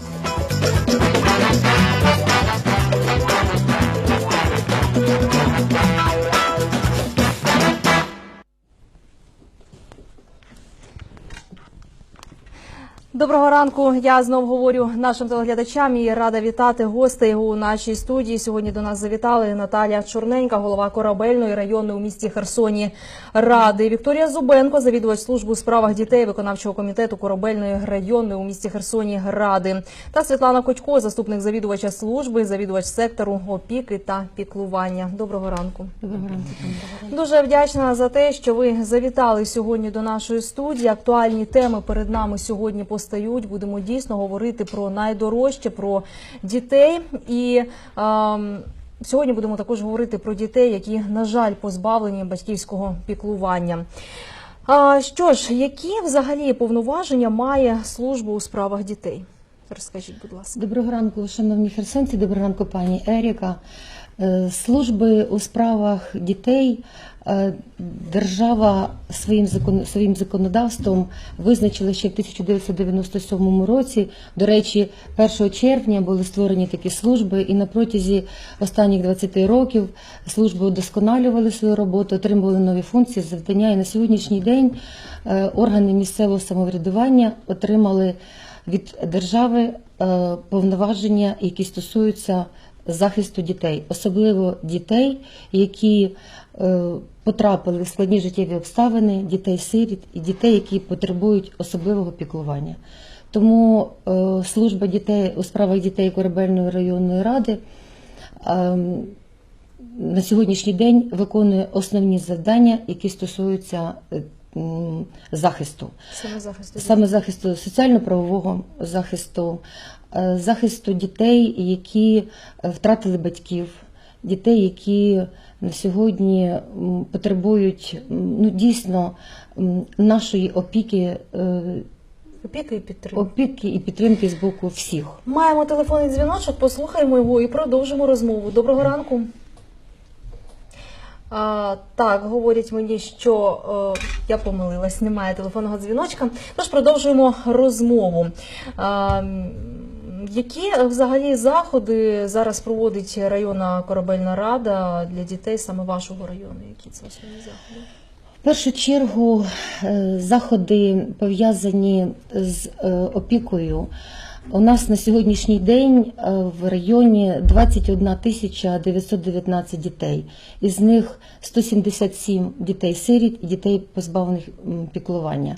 Thank you. Доброго ранку. Я знов говорю нашим телеглядачам і рада вітати гостей у нашій студії. Сьогодні до нас завітали Наталя Чорненька, голова корабельної районної у місті Херсоні ради. Вікторія Зубенко, завідувач служби у справах дітей виконавчого комітету корабельної районної у місті Херсоні ради. Та Світлана Котько, заступник завідувача служби, завідувач сектору опіки та піклування. Доброго ранку. Доброго ранку. Дуже вдячна за те, що ви завітали сьогодні до нашої студії. Актуальні теми перед нами сьогодні постають. Будемо дійсно говорити про найдорожче, про дітей. І ем, сьогодні будемо також говорити про дітей, які, на жаль, позбавлені батьківського піклування. А, що ж, які взагалі повноваження має служба у справах дітей? Розкажіть, будь ласка. Доброго ранку, шановні херсонці, доброго ранку, пані Еріка. Е, Служби у справах дітей е, держава своїм закон своїм законодавством визначила ще в 1997 році. До речі, 1 червня були створені такі служби, і на протязі останніх 20 років служби удосконалювали свою роботу, отримували нові функції, завдання. І на сьогоднішній день е, органи місцевого самоврядування отримали від держави повноваження, які стосуються захисту дітей, особливо дітей, які е, потрапили в складні життєві обставини, дітей-сиріт і дітей, які потребують особливого піклування. Тому е, служба дітей у справах дітей корабельної районної ради ем, на сьогоднішній день виконує основні завдання, які стосуються е, захисту Саме захисту саме захисту соціально-правового захисту, е, захисту дітей, які е, втратили батьків, дітей, які на сьогодні потребують ну, дійсно нашої опіки, е, опіки і підтримки. опіки і підтримки з боку всіх. Маємо телефонний дзвіночок, послухаємо його і продовжимо розмову. Доброго ранку. А, так, говорять мені, що е, я помилилась, немає телефонного дзвіночка. Тож продовжуємо розмову. А, які взагалі заходи зараз проводить районна корабельна рада для дітей саме вашого району? Які це основні заходи? В першу чергу е, заходи пов'язані з е, опікою. У нас на сьогоднішній день е, в районі 21 тисяча 919 дітей. Із них 177 дітей-сиріт і дітей позбавлених піклування.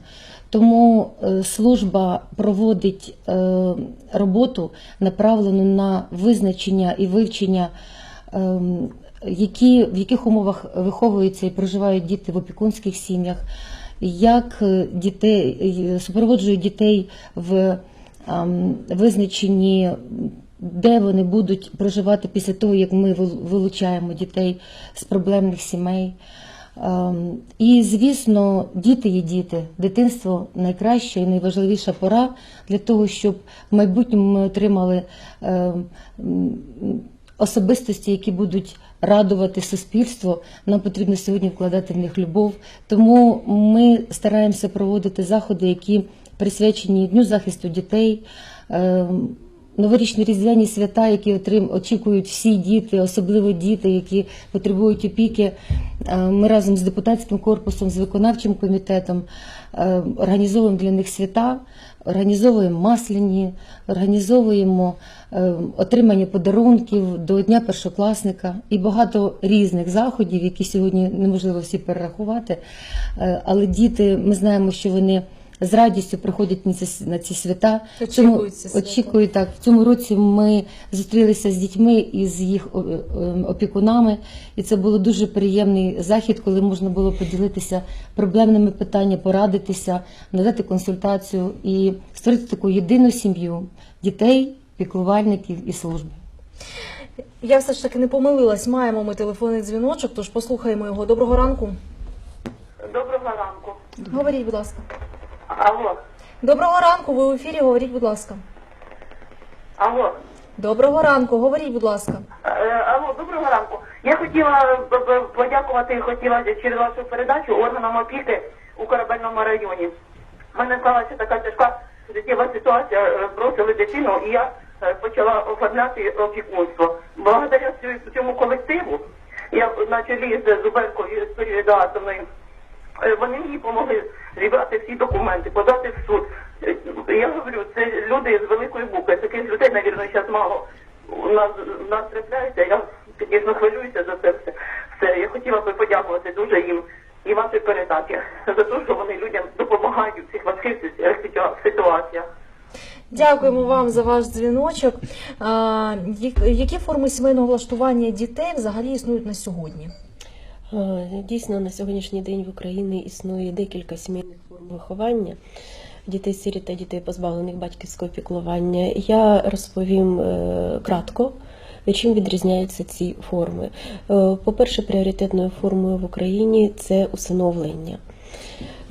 Тому е, служба проводить е, роботу, направлену на визначення і вивчення ем, які, в яких умовах виховуються і проживають діти в опікунських сім'ях, як дітей супроводжують дітей в ем, визначенні, де вони будуть проживати після того, як ми вилучаємо дітей з проблемних сімей. Ем, І, звісно, діти є діти. Дитинство найкраща і найважливіша пора для того, щоб в майбутньому ми отримали ем, особистості, які будуть радувати суспільство. Нам потрібно сьогодні вкладати в них любов. Тому ми стараємося проводити заходи, які присвячені Дню захисту дітей. ем, Новорічні різдвяні свята, які отрим, очікують всі діти, особливо діти, які потребують опіки. Е, Ми разом з депутатським корпусом, з виконавчим комітетом е, організовуємо для них свята, організовуємо масляні, організовуємо е, отримання подарунків до Дня першокласника і багато різних заходів, які сьогодні неможливо всі перерахувати. Е, Але діти, ми знаємо, що вони з радістю приходять на ці, на ці свята. Очікують ці свята. очікую так. В цьому році ми зустрілися з дітьми і з їх е, опікунами, і це було дуже приємний захід, коли можна було поділитися проблемними питаннями, порадитися, надати консультацію і створити таку єдину сім'ю дітей, піклувальників і служби. Я все ж таки не помилилась. Маємо ми телефонний дзвіночок, тож послухаємо його. Доброго ранку. Доброго ранку. Говоріть, будь ласка. Алло, Доброго ранку, ви в ефірі, говоріть, будь ласка. алло, Доброго ранку, говоріть, будь ласка. Е, алло, доброго ранку. Я хотіла подякувати, хотіла через вашу передачу органам опіки у корабельному районі. У мене сталася така тяжка життєва ситуація, е, бросили дитину, і я е, почала оформляти опікунство. Благодаря цьому колективу, я на чолі з Зубенкою Едуардовною, Е, Вони мені допомогли зібрати всі документи, подати в суд. Е, Я говорю, це люди з великої букви. Таких людей, навірно, зараз мало нас, нас трапляється. Я, звісно, хвилююся за це все. все. Я хотіла би подякувати дуже їм і вашій передачі за те, що вони людям допомагають у цих важких ситуаціях. Дякуємо вам за ваш дзвіночок. Які форми сімейного влаштування дітей взагалі існують на сьогодні? Е, Дійсно, на сьогоднішній день в Україні існує декілька сімейних форм виховання дітей сиріт та дітей, позбавлених батьківського піклування. Я розповім е, кратко. Чим відрізняються ці форми? Е, По-перше, пріоритетною формою в Україні це усиновлення.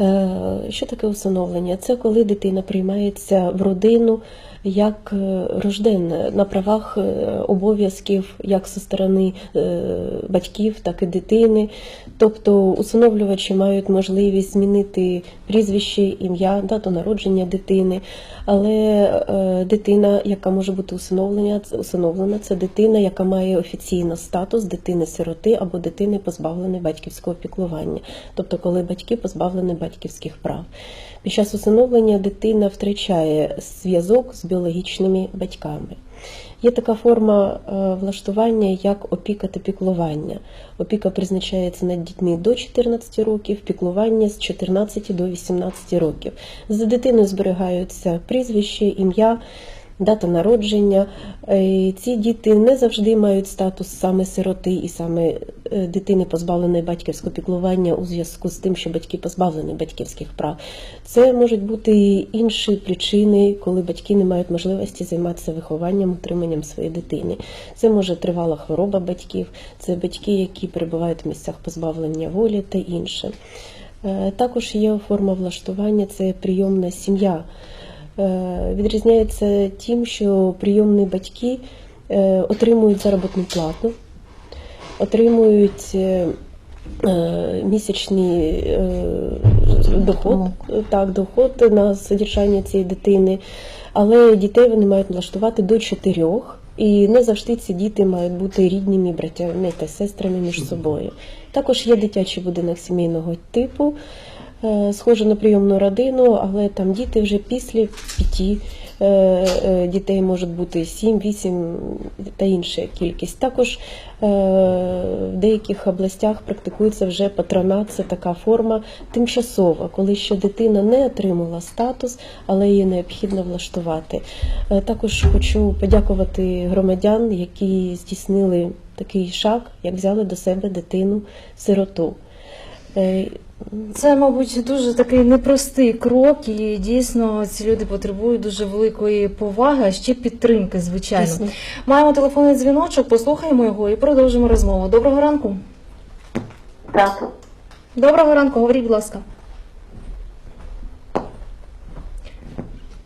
Е, Що таке усиновлення? Це коли дитина приймається в родину як е, рожденна на правах е, обов'язків як зі сторони батьків, так і дитини. Тобто усиновлювачі мають можливість змінити прізвище, ім'я, дату народження дитини. Але дитина, яка може бути усиновлена, усиновлена, це дитина, яка має офіційно статус дитини-сироти або дитини позбавленої батьківського піклування, тобто коли батьки позбавлені батьківських прав. Під час усиновлення дитина втрачає зв'язок з біологічними батьками. Є така форма е, влаштування, як опіка та піклування. Опіка призначається над дітьми до 14 років, піклування з 14 до 18 років. За дитиною зберігаються прізвище, ім'я, дата народження. Е, Ці діти не завжди мають статус саме сироти і саме е, дитини позбавленої батьківського піклування у зв'язку з тим, що батьки позбавлені батьківських прав. Це можуть бути інші причини, коли батьки не мають можливості займатися вихованням, утриманням своєї дитини. Це може тривала хвороба батьків, це батьки, які перебувають в місцях позбавлення волі та інше. Е, Також є форма влаштування це прийомна сім'я. Е, Відрізняється тим, що прийомні батьки е, отримують заробітну плату, отримують е, місячний доход, так, доход на содержання цієї дитини, але дітей вони мають влаштувати до чотирьох. І не завжди ці діти мають бути рідними братями та сестрами між собою. Також є дитячий будинок сімейного типу, е, схоже на прийомну родину, але там діти вже після п'яти е, е, дітей можуть бути 7, 8 та інша кількість. Також в деяких областях практикується вже патронат, така форма тимчасова, коли ще дитина не отримала статус, але її необхідно влаштувати. Також хочу подякувати громадян, які здійснили такий шаг, як взяли до себе дитину сироту. Е, Це, мабуть, дуже такий непростий крок, і дійсно ці люди потребують дуже великої поваги, а ще підтримки, звичайно. Дійсно. Маємо телефонний дзвіночок, послухаємо його і продовжимо розмову. Доброго ранку. Так. Доброго ранку, говоріть, будь ласка.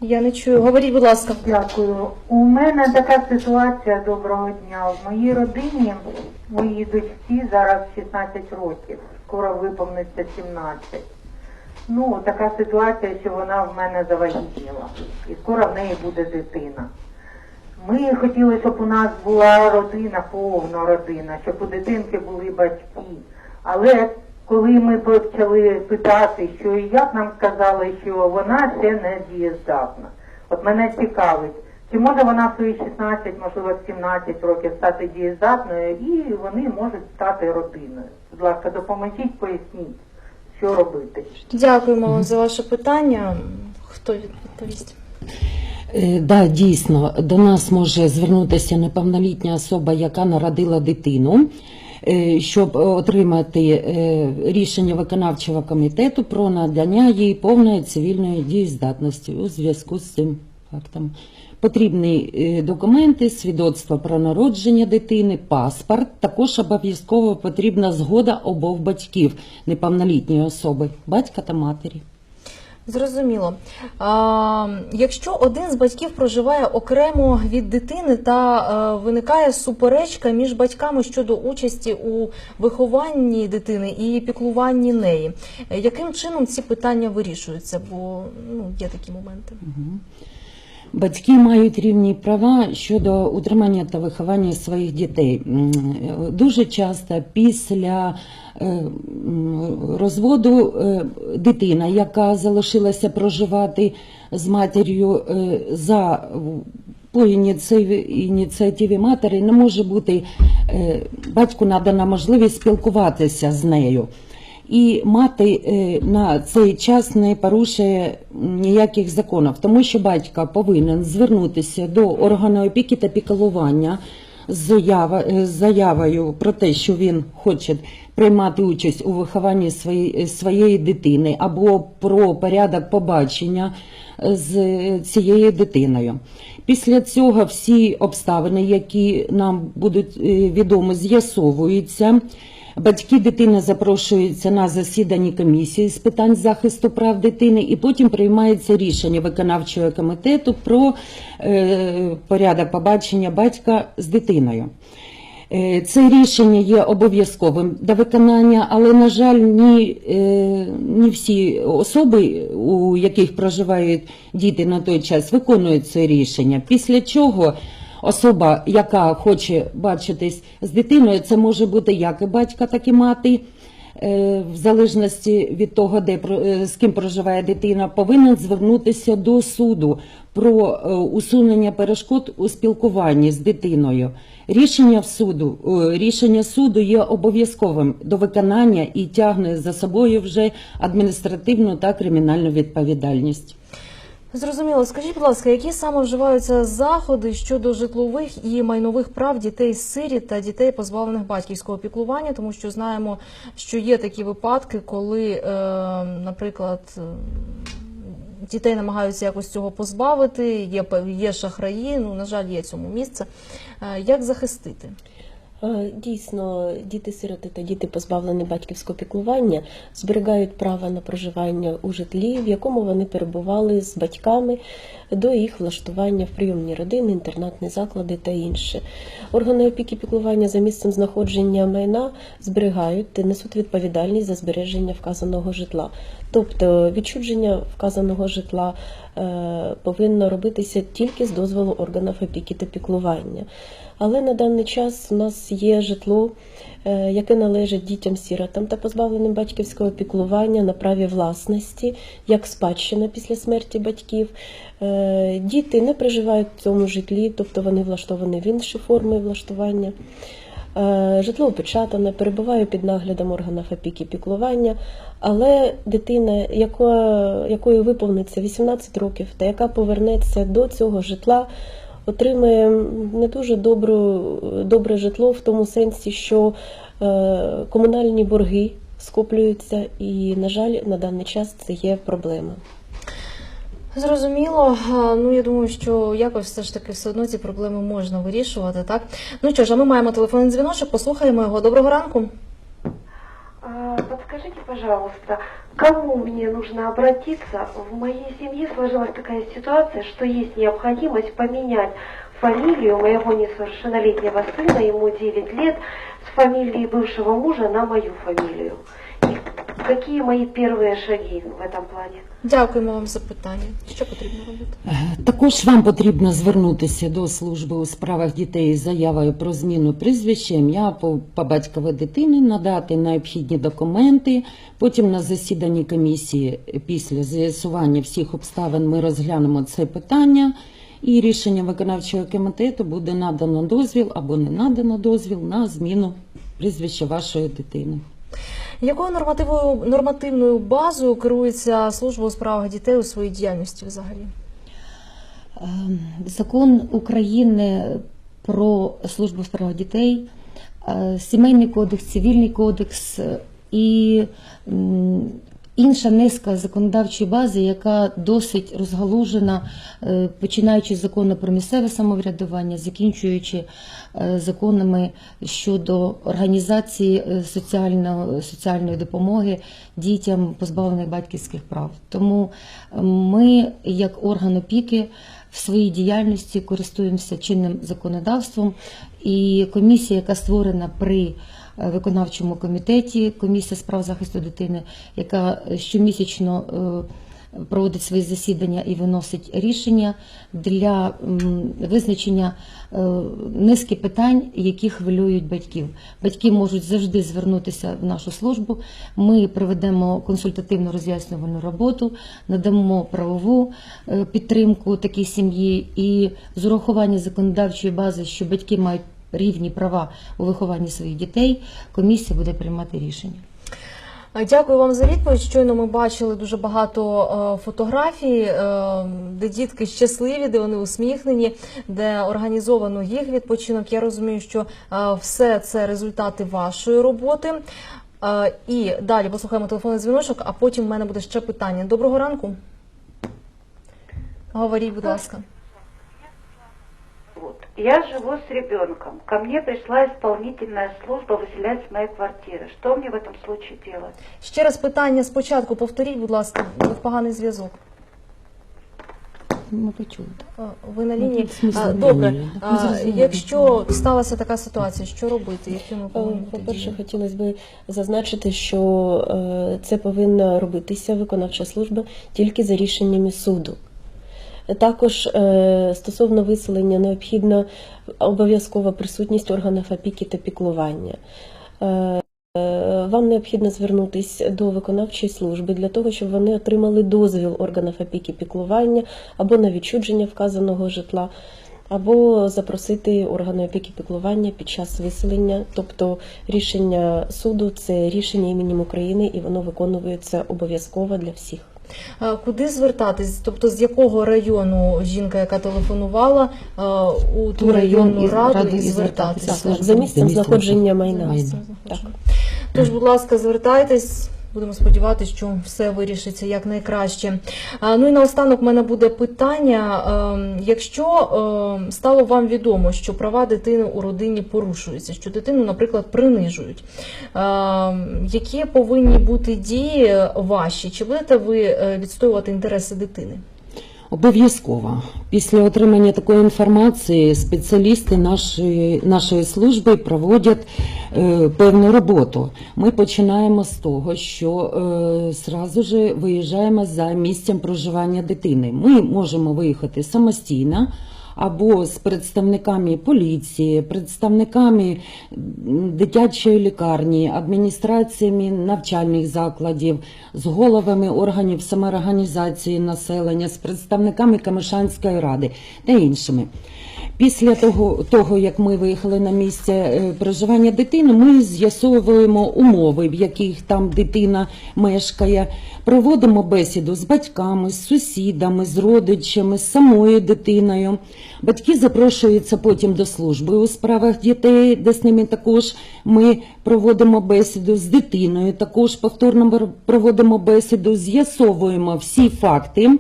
Я не чую. Говоріть, будь ласка. Дякую. У мене така ситуація доброго дня. В моїй родині моїй дочці зараз 16 років, скоро виповниться 17. Ну, така ситуація, що вона в мене завагітніла. І скоро в неї буде дитина. Ми хотіли, щоб у нас була родина, повна родина, щоб у дитинки були батьки. Але коли ми почали питати, що і як нам сказали, що вона ще не дієздатна. От мене цікавить, чи може вона в свої 16, можливо, 17 років стати дієздатною, і вони можуть стати родиною. Будь ласка, допоможіть, поясніть, що робити. Дякуємо вам за ваше питання. Хто відповість? Е, Да, дійсно, до нас може звернутися неповнолітня особа, яка народила дитину, е, щоб отримати е, рішення виконавчого комітету про надання їй повної цивільної дієздатності у зв'язку з цим фактом. Потрібні е, документи, свідоцтво про народження дитини, паспорт. Також обов'язково потрібна згода обох батьків неповнолітньої особи, батька та матері. Зрозуміло. А, якщо один з батьків проживає окремо від дитини та е, виникає суперечка між батьками щодо участі у вихованні дитини і піклуванні неї, яким чином ці питання вирішуються? Бо ну, є такі моменти. Батьки мають рівні права щодо утримання та виховання своїх дітей. Дуже часто після е, розводу е, дитина, яка залишилася проживати з матір'ю е, за по ініціативі, матері, не може бути батьку надана можливість спілкуватися з нею. І мати е, на цей час не порушує ніяких законів, тому що батько повинен звернутися до органу опіки та заява- е, з заявою про те, що він хоче приймати участь у вихованні своєї, своєї дитини або про порядок побачення з цією дитиною. Після цього всі обставини, які нам будуть е, відомі, з'ясовуються. Батьки дитини запрошуються на засідання комісії з питань захисту прав дитини, і потім приймається рішення виконавчого комітету про е, порядок побачення батька з дитиною. Е, Це рішення є обов'язковим до виконання, але, на жаль, ні, не всі особи, у яких проживають діти на той час, виконують це рішення. Після чого особа, яка хоче бачитись з дитиною, це може бути як і батька, так і мати. е, В залежності від того, де е, з ким проживає дитина, повинен звернутися до суду про е, усунення перешкод у спілкуванні з дитиною. Рішення в суду рішення суду є обов'язковим до виконання і тягне за собою вже адміністративну та кримінальну відповідальність. Зрозуміло. Скажіть, будь ласка, які саме вживаються заходи щодо житлових і майнових прав дітей сиріт та дітей, позбавлених батьківського піклування, тому що знаємо, що є такі випадки, коли, е, наприклад, дітей намагаються якось цього позбавити, є, є шахраї, ну, на жаль, є цьому місце. Е, Як захистити? Е, Дійсно, діти-сироти та діти, позбавлені батьківського піклування, зберігають право на проживання у житлі, в якому вони перебували з батьками до їх влаштування в прийомні родини, інтернатні заклади та інше. Органи опіки піклування за місцем знаходження майна зберігають та несуть відповідальність за збереження вказаного житла. Тобто відчудження вказаного житла е, повинно робитися тільки з дозволу органів опіки та піклування. Але на даний час у нас є житло, е, яке належить дітям-сіротам та позбавленим батьківського піклування на праві власності, як спадщина після смерті батьків. Е, Діти не проживають в цьому житлі, тобто вони влаштовані в інші форми влаштування. Е, Житло опечатане, перебуває під наглядом органів опіки піклування, але дитина, якої виповниться 18 років та яка повернеться до цього житла, отримує не дуже добру, добре житло в тому сенсі, що е, комунальні борги скоплюються, і, на жаль, на даний час це є проблема. Зрозуміло. Ну я думаю, що якось все ж таки все одно ці проблеми можна вирішувати. Так ну що ж, а ми маємо телефонний дзвіночок. Послухаємо його. Доброго ранку. А, Подскажите, пожалуйста, кому мне нужно обратиться? В моей семье сложилась такая ситуация, что есть необходимость поменять фамилию моего несовершеннолетнего сына, ему 9 лет, с фамилии бывшего мужа на мою фамилию. Какие мои первые шаги в этом плане? Дякуємо вам за питання. Що потрібно робити? Е, Також вам потрібно звернутися до служби у справах дітей з заявою про зміну прізвища, ім'я по, по батьковій дитини, надати необхідні документи. Потім на засіданні комісії після з'ясування всіх обставин ми розглянемо це питання. І рішення виконавчого комітету буде надано дозвіл або не надано дозвіл на зміну прізвища вашої дитини. Якою нормативною нормативною базою керується служба у справах дітей у своїй діяльності взагалі? Ем, Закон України про службу в справах дітей, е, сімейний кодекс, цивільний кодекс і інша низка законодавчої бази, яка досить розгалужена, е, починаючи з закону про місцеве самоврядування, закінчуючи е, законами щодо організації е, соціальної допомоги дітям, позбавлених батьківських прав. Тому ми, як орган опіки, в своїй діяльності користуємося чинним законодавством, і комісія, яка створена при виконавчому комітеті, комісія з прав захисту дитини, яка е, щомісячно е, проводить свої засідання і виносить рішення для визначення е, низки питань, які хвилюють батьків. Батьки можуть завжди звернутися в нашу службу. Ми проведемо консультативно роз'яснювальну роботу, надамо правову е, підтримку такій сім'ї і з урахування законодавчої бази, що батьки мають рівні права у вихованні своїх дітей, комісія буде приймати рішення. Е, Дякую вам за відповідь. Щойно ми бачили дуже багато е, фотографій, е, де дітки щасливі, де вони усміхнені, де організовано їх відпочинок. Я розумію, що е, все це результати вашої роботи. Е, І далі послухаємо телефонний дзвіночок, а потім в мене буде ще питання. Доброго ранку. Говоріть, будь ласка. Вот. Я живу с ребенком. Ко мне пришла исполнительная служба выселять с моей квартиры. Что мне в этом случае делать? Ще раз питання спочатку повторіть, будь ласка, був поганий зв'язок. Ми почули. Е, Ви на лінії. Ну, в смислі, А, на Добре, лінії. А, Ми зрозуміли. якщо сталася така ситуація, що робити? Якими Е, повинні бути По-перше, дії? хотілося б зазначити, що е, це повинна робитися виконавча служба тільки за рішеннями суду. Також е, стосовно виселення необхідна обов'язкова присутність органів опіки та піклування. Е, е, Вам необхідно звернутися до виконавчої служби для того, щоб вони отримали дозвіл органів опіки піклування або на відчудження вказаного житла, або запросити органи опіки піклування під час виселення. Тобто рішення суду це рішення іменем України, і воно виконується обов'язково для всіх. Е, Куди звертатись? Тобто з якого району жінка, яка телефонувала е, у ту районну раду раду і звертатися. За місцем знаходження майна. Так. Тож, будь ласка, звертайтесь. Будемо сподіватися, що все вирішиться якнайкраще. Ну і наостанок в мене буде питання. Ем, Якщо ем, стало вам відомо, що права дитини у родині порушуються, що дитину, наприклад, принижують, ем, які повинні бути дії ваші? Чи будете ви е, відстоювати інтереси дитини? Обов'язково. Після отримання такої інформації спеціалісти нашої, нашої служби проводять е, певну роботу. Ми починаємо з того, що е, ж виїжджаємо за місцем проживання дитини. Ми можемо виїхати самостійно. Або з представниками поліції, представниками дитячої лікарні, адміністраціями навчальних закладів, з головами органів самоорганізації населення, з представниками Камишанської ради та іншими. Після того, того, як ми виїхали на місце е, проживання дитини, ми з'ясовуємо умови, в яких там дитина мешкає, проводимо бесіду з батьками, з сусідами, з родичами, з самою дитиною. Батьки запрошуються потім до служби у справах дітей, де з ними також ми проводимо бесіду з дитиною. Також повторно проводимо бесіду, з'ясовуємо всі факти.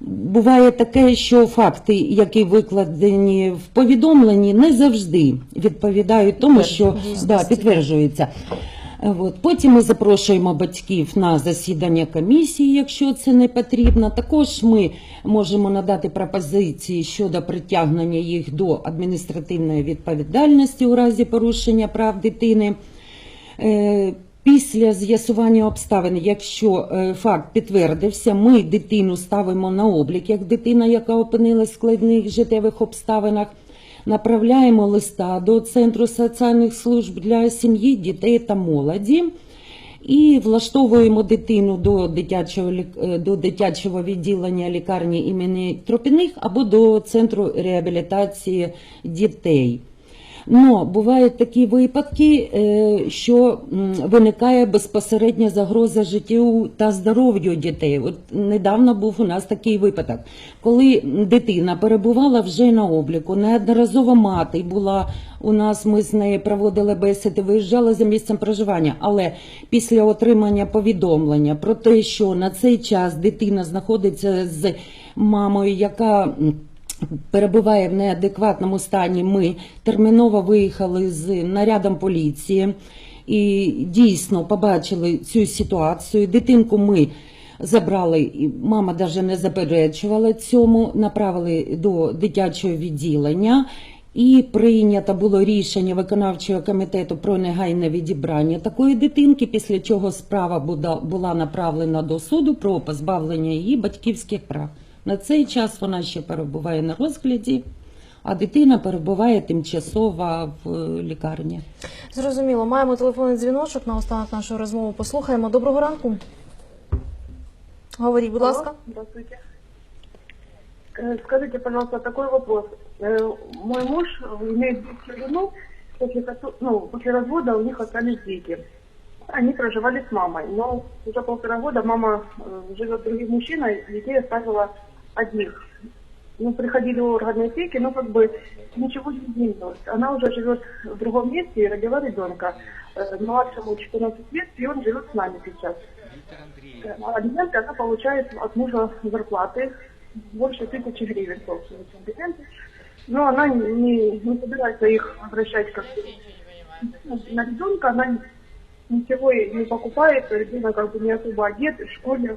Буває таке, що факти, які викладені в повідомленні, не завжди відповідають тому, що да, підтверджуються. Е, От. Потім ми запрошуємо батьків на засідання комісії, якщо це не потрібно. Також ми можемо надати пропозиції щодо притягнення їх до адміністративної відповідальності у разі порушення прав дитини. Після з'ясування обставин, якщо е, факт підтвердився, ми дитину ставимо на облік як дитина, яка опинилась в складних життєвих обставинах. Направляємо листа до Центру соціальних служб для сім'ї, дітей та молоді і влаштовуємо дитину до дитячого е, до дитячого відділення лікарні імені Тропіних або до центру реабілітації дітей. Но бувають такі випадки, е, що виникає безпосередня загроза життю та здоров'ю дітей. От недавно був у нас такий випадок, коли дитина перебувала вже на обліку, неодноразово мати була у нас. Ми з нею проводили бесіди, виїжджала за місцем проживання. Але після отримання повідомлення про те, що на цей час дитина знаходиться з мамою, яка перебуває в неадекватному стані. Ми терміново виїхали з нарядом поліції і дійсно побачили цю ситуацію. Дитинку ми забрали, і мама навіть не заперечувала цьому, направили до дитячого відділення. І прийнято було рішення виконавчого комітету про негайне відібрання такої дитинки, після чого справа була направлена до суду про позбавлення її батьківських прав. На цей час вона ще перебуває на розгляді, а дитина перебуває тимчасово в е, лікарні. Зрозуміло, маємо телефонний дзвіночок на останок нашої розмови. Послухаємо. Доброго ранку. Говоріть, будь ласка. Здравствуйте. Э, Скажите, пожалуйста, такой вопрос. Э, Мой муж имеет бывшую жену, после, кото- ну, после развода у них остались дети. Они проживали с мамой, но уже полтора года мама э, живет с другим мужчиной, детей оставила одних. Ну, приходили органы опеки, но как бы ничего не изменилось. Она уже живет в другом месте и родила ребенка. Э, Младшему 14 лет, и он живет с нами сейчас. Э, Алименты она получает от мужа зарплаты больше тысячи гривен, собственно, алименты. Но она не, не собирается их возвращать как на ребенка, она ничего не покупает, ребенок как бы не особо одет, в школе.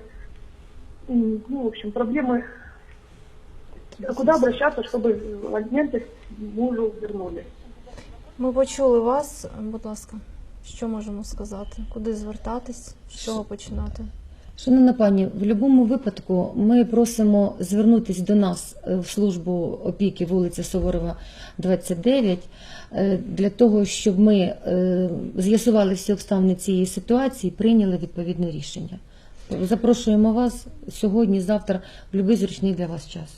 Ну, в общем, проблемы. А Куда обращаться, чтобы алименты мужу вернули? Ми почули вас. Будь ласка, що можемо сказати? Куди звертатись? З чого починати? Шановна пані, в будь-якому випадку ми просимо звернутися до нас е, в службу опіки вулиця Суворова, 29, е, для того, щоб ми е, з'ясували всі обставини цієї ситуації і прийняли відповідне рішення. Запрошуємо вас сьогодні, завтра, в будь-який зручний для вас час.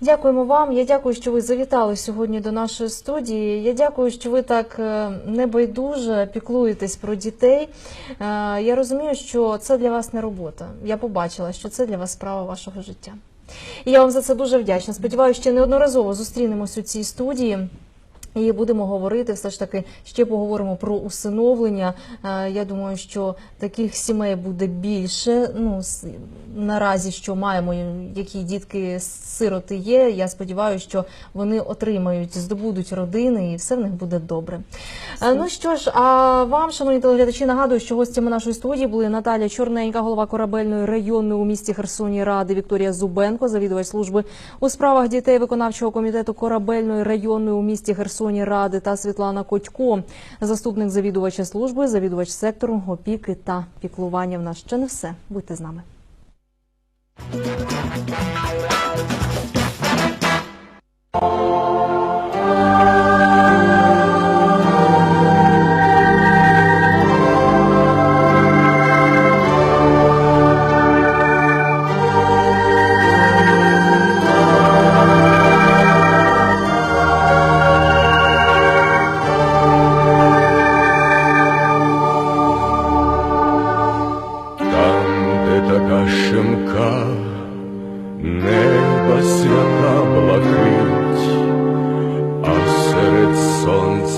Дякуємо вам. Я дякую, що ви завітали сьогодні до нашої студії. Я дякую, що ви так е, небайдуже піклуєтесь про дітей. Е, Я розумію, що це для вас не робота. Я побачила, що це для вас справа вашого життя. І я вам за це дуже вдячна. Сподіваюся, ще неодноразово зустрінемось у цій студії. І будемо говорити все ж таки ще поговоримо про усиновлення. Е, Я думаю, що таких сімей буде більше. Ну наразі що маємо, які дітки сироти є. Я сподіваюся, що вони отримають, здобудуть родини, і все в них буде добре. Е, Ну що ж, а вам, шановні телеглядачі, нагадую, що гостями нашої студії були Наталя Чорненька, голова корабельної районної у місті Херсоні ради Вікторія Зубенко, завідувач служби у справах дітей виконавчого комітету корабельної районної у місті Херсоні ради та Світлана Котько, заступник завідувача служби, завідувач сектору опіки та піклування. В нас ще не все. Будьте з нами.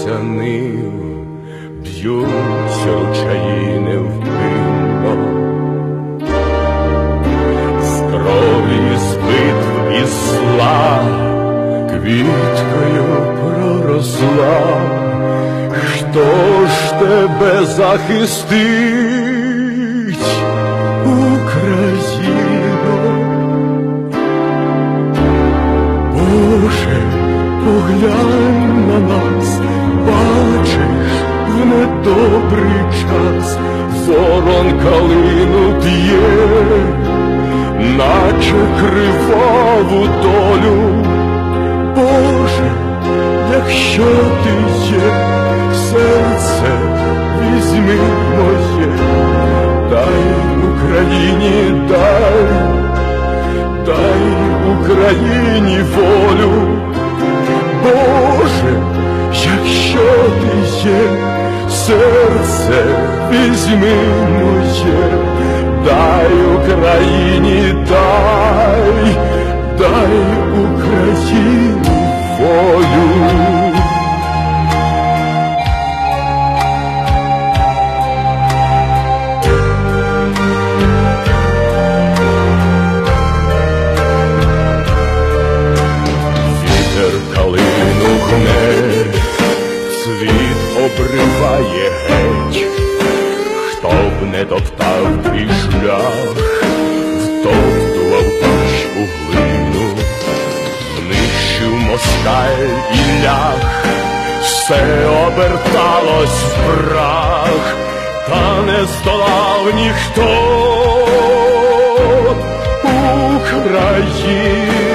Сонця нив б'ються ручаї невпинно. З крові з битв і зла квіткою проросла. Хто ж тебе захистить, Україно? Боже, поглянь добрий час, Ворон калину п'є, наче криваву долю, Боже, якщо ти є, серце візьми моє, дай Україні дай, дай Україні волю, Боже, якщо ти є серце візьми моє, дай Україні, дай, дай Україну волю. тікає геть, хто б не топтав твій шлях, втоптував туч глину, нищив москаль і лях, все оберталось в прах, та не здолав ніхто Україну.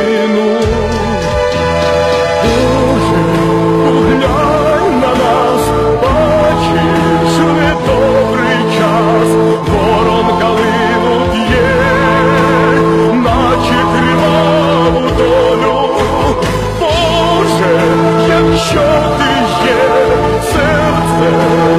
Amén.